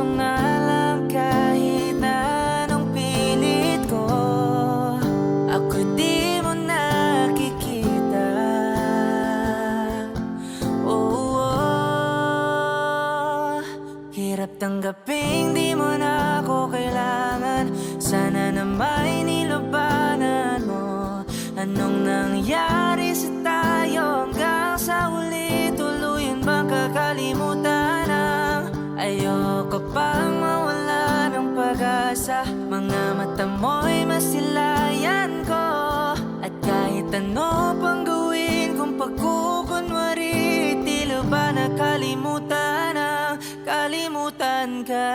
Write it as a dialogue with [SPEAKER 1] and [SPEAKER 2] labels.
[SPEAKER 1] pusong alam kahit na anong pilit ko Ako'y di mo nakikita. Oo, oh, hirap tanggapin di mo ako kailangan. Sana naman inilabanan mo. Anong nangyari sa tayo hanggang sa uli Tuluyan bang kakalimutan? Sa mga mata mo'y masilayan ko. At kahit ano pang gawin kung pagkukunwari Tila ba nakalimutan ang kalimutan ka?